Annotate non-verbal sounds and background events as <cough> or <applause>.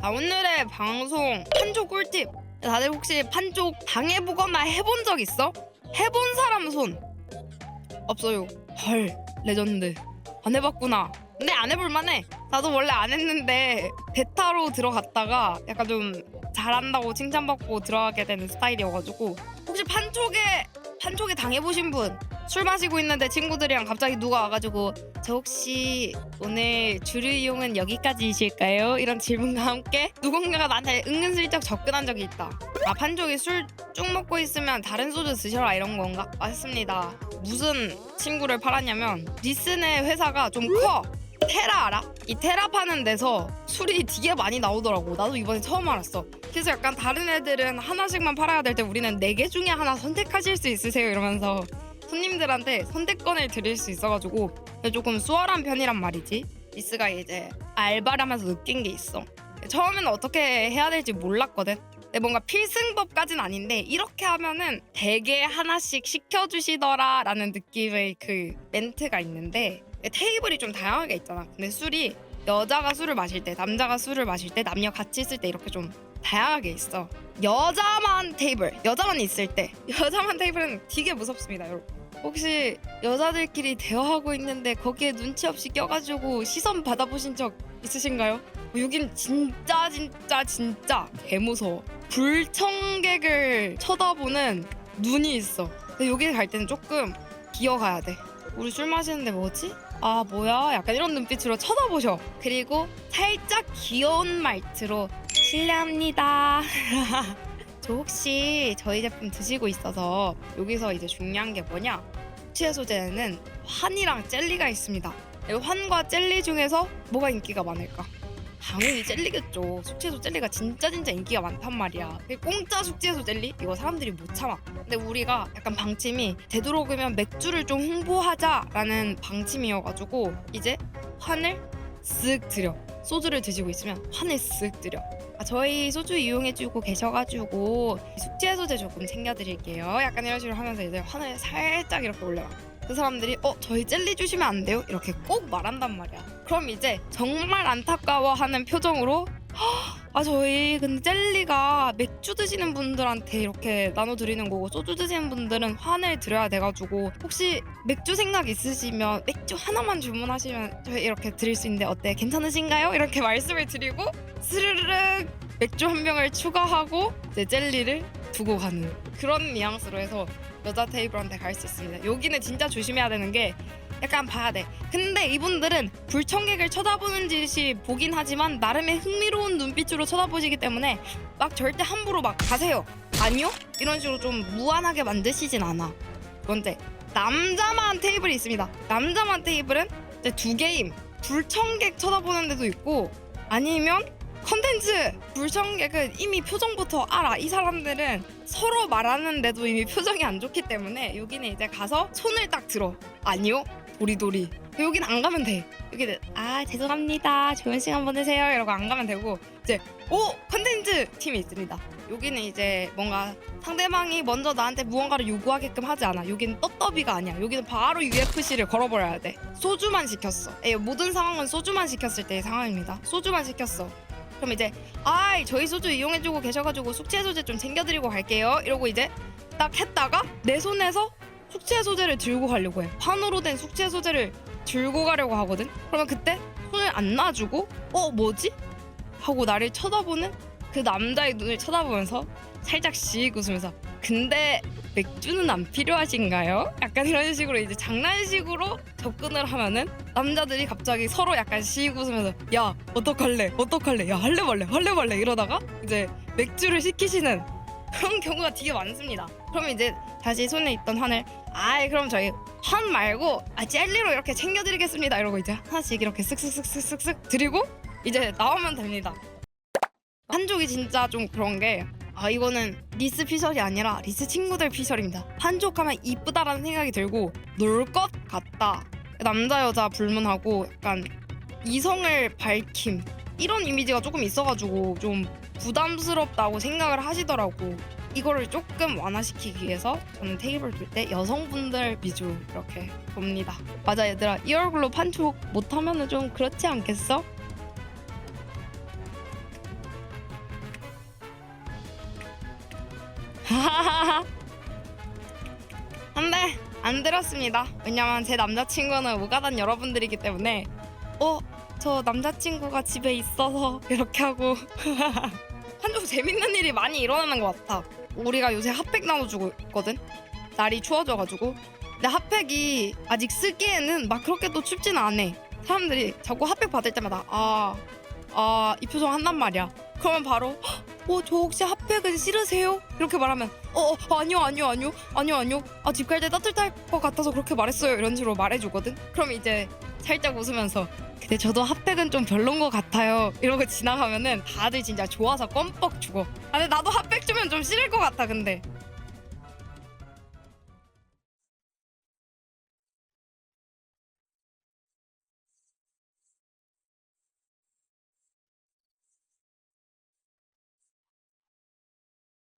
아, 오늘의 방송 판족 꿀팁. 다들 혹시 판족 당해보거나 해본 적 있어? 해본 사람 손 없어요. 헐 레전드. 안 해봤구나. 근데 안 해볼 만해. 나도 원래 안 했는데 베타로 들어갔다가 약간 좀 잘한다고 칭찬받고 들어가게 되는 스타일이어가지고 혹시 판촉에 판촉에 당해보신 분? 술 마시고 있는데 친구들이랑 갑자기 누가 와가지고 저 혹시 오늘 주류 이용은 여기까지이실까요? 이런 질문과 함께 누군가가 나한테 은근슬쩍 접근한 적이 있다. 아 판촉이 술 쭉 먹고 있으면 다른 소주 드셔라 이런 건가? 맞습니다. 무슨 친구를 팔았냐면 리슨의 회사가 좀 커. 테라 알아? 이 테라 파는 데서 술이 되게 많이 나오더라고. 나도 이번에 처음 알았어. 그래서 약간 다른 애들은 하나씩만 팔아야 될 때 우리는 네 개 중에 하나 선택하실 수 있으세요 이러면서 손님들한테 선택권을 드릴 수 있어가지고 조금 수월한 편이란 말이지. 리스가 이제 알바를 하면서 느낀 게 있어. 처음에는 어떻게 해야 될지 몰랐거든. 근데 뭔가 필승법까진 아닌데 이렇게 하면은 대게 하나씩 시켜주시더라라는 느낌의 그 멘트가 있는데 테이블이 좀 다양하게 있잖아. 근데 술이 여자가 술을 마실 때, 남자가 술을 마실 때, 남녀 같이 있을 때 이렇게 좀 다양하게 있어. 여자만 테이블, 여자만 있을 때, <laughs> 여자만 테이블은 되게 무섭습니다, 여러분. 혹시 여자들끼리 대화하고 있는데 거기에 눈치 없이 껴가지고 시선 받아보신 적 있으신가요? 여긴 진짜 진짜 진짜 개무서워. 불청객을 쳐다보는 눈이 있어. 근데 여기 갈 때는 조금 기어가야 돼. 우리 술 마시는데 뭐지? 아 뭐야? 약간 이런 눈빛으로 쳐다보셔. 그리고 살짝 귀여운 말투로 실례합니다. <laughs> 저 혹시 저희 제품 드시고 있어서 여기서 이제 중요한 게 뭐냐? 숙취 소재는 환이랑 젤리가 있습니다. 이 환과 젤리 중에서 뭐가 인기가 많을까? 당연히 젤리겠죠. 숙취해소 젤리가 진짜 진짜 인기가 많단 말이야. 그 공짜 숙취해소 젤리 이거 사람들이 못 참아. 근데 우리가 약간 방침이 되도록이면 맥주를 좀 홍보하자라는 방침이어가지고 이제 환을 쓱 들여. 소주를 드시고 있으면 환을 쓱 들여. 아, 저희 소주 이용해주고 계셔가지고 숙취해소제 조금 챙겨드릴게요. 약간 이런 식으로 하면서 이제 환을 살짝 이렇게 올려요. 그 사람들이 어 저희 젤리 주시면 안 돼요? 이렇게 꼭 말한단 말이야. 그럼 이제 정말 안타까워하는 표정으로 "헉, 아 저희 근데 젤리가 맥주 드시는 분들한테 이렇게 나눠 드리는 거고 소주 드시는 분들은 환을 드려야 돼가지고 혹시 맥주 생각 있으시면 맥주 하나만 주문하시면 저희 이렇게 드릴 수 있는데 어때 괜찮으신가요? 이렇게 <laughs> 말씀을 드리고 스르르륵 맥주 한 병을 추가하고 이제 젤리를 두고 가는 그런 뉘앙스로 해서 여자 테이블한테 갈 수 있습니다. 여기는 진짜 조심해야 되는 게 약간 봐야 돼. 근데 이분들은 불청객을 쳐다보는 짓이 보긴 하지만 나름의 흥미로운 눈빛으로 쳐다보시기 때문에 막 절대 함부로 막 가세요. 아니요? 이런 식으로 좀 무한하게 만드시진 않아. 두 번째, 남자만 테이블이 있습니다. 남자만 테이블은 이제 두 게임. 불청객 쳐다보는 데도 있고 아니면 컨텐츠 불청객은 이미 표정부터 알아. 이 사람들은 서로 말하는데도 이미 표정이 안 좋기 때문에 여기는 이제 가서 손을 딱 들어. 아니요, 도리도리. 여긴 안 가면 돼. 여기는 아 죄송합니다. 좋은 시간 보내세요. 이러고 안 가면 되고 이제 오 컨텐츠 팀이 있습니다. 여기는 이제 뭔가 상대방이 먼저 나한테 무언가를 요구하게끔 하지 않아. 여기는 떡더비가 아니야. 여기는 바로 UFC를 걸어버려야 돼. 소주만 시켰어. 에, 모든 상황은 소주만 시켰을 때의 상황입니다. 소주만 시켰어. 그럼 이제 아이 저희 소주 이용해주고 계셔가지고 숙취 해소제 좀 챙겨드리고 갈게요 이러고 이제 딱 했다가 내 손에서 숙취해소제를 들고 가려고 해 판으로 된 숙취해소제를 들고 가려고 하거든 그러면 그때 손을 안 놔주고 어 뭐지? 하고 나를 쳐다보는 그 남자의 눈을 쳐다보면서 살짝 씩 웃으면서 근데 맥주는 안 필요하신가요? 약간 이런 식으로 이제 장난식으로 접근을 하면은 남자들이 갑자기 서로 약간 씩 웃으면서 야 어떡할래 어떡할래 야 할래 말래 할래 말래 이러다가 이제 맥주를 시키시는 그런 경우가 되게 많습니다. 그럼 이제 다시 손에 있던 환을 아이 그럼 저희 환 말고 아 젤리로 이렇게 챙겨드리겠습니다 이러고 이제 하나씩 이렇게 쓱쓱쓱쓱쓱쓱 드리고 이제 나오면 됩니다. 한족이 진짜 좀 그런 게 아 이거는 리스 피셜이 아니라 리스 친구들 피셜입니다. 한족 하면 이쁘다라는 생각이 들고 놀 것 같다. 남자 여자 불문하고 약간 이성을 밝힘 이런 이미지가 조금 있어가지고 좀 부담스럽다고 생각을 하시더라고. 이거를 조금 완화시키기 위해서 저는 테이블 둘 때 여성분들 위주로 이렇게 봅니다. 맞아 얘들아 이 얼굴로 판촉 못하면은 좀 그렇지 않겠어? <laughs> 안돼 안 들었습니다. 왜냐면 제 남자친구는 우가단 여러분들이기 때문에 어 저 남자친구가 집에 있어서 이렇게 하고 <laughs> 한쪽 재밌는 일이 많이 일어나는 것 같아. 우리가 요새 핫팩 나눠주고 있거든. 날이 추워져가지고. 근데 핫팩이 아직 쓰기에는 막 그렇게 또 춥지는 않아. 사람들이 자꾸 핫팩 받을 때마다 아, 아, 이 표정 한단 말이야. 그러면 바로 어, 저 혹시 핫팩은 싫으세요? 이렇게 말하면 어, 어 아니요, 아니요, 아니요, 아니요, 아니요. 아, 집 갈 때 따뜻할 것 같아서 그렇게 말했어요. 이런 식으로 말해주거든. 그럼 이제 살짝 웃으면서 근데 저도 핫팩은 좀 별론 것 같아요. 이러고 지나가면은 다들 진짜 좋아서 껌뻑 주고. 아 근데 나도 핫팩 주면 좀 싫을 것 같아. 근데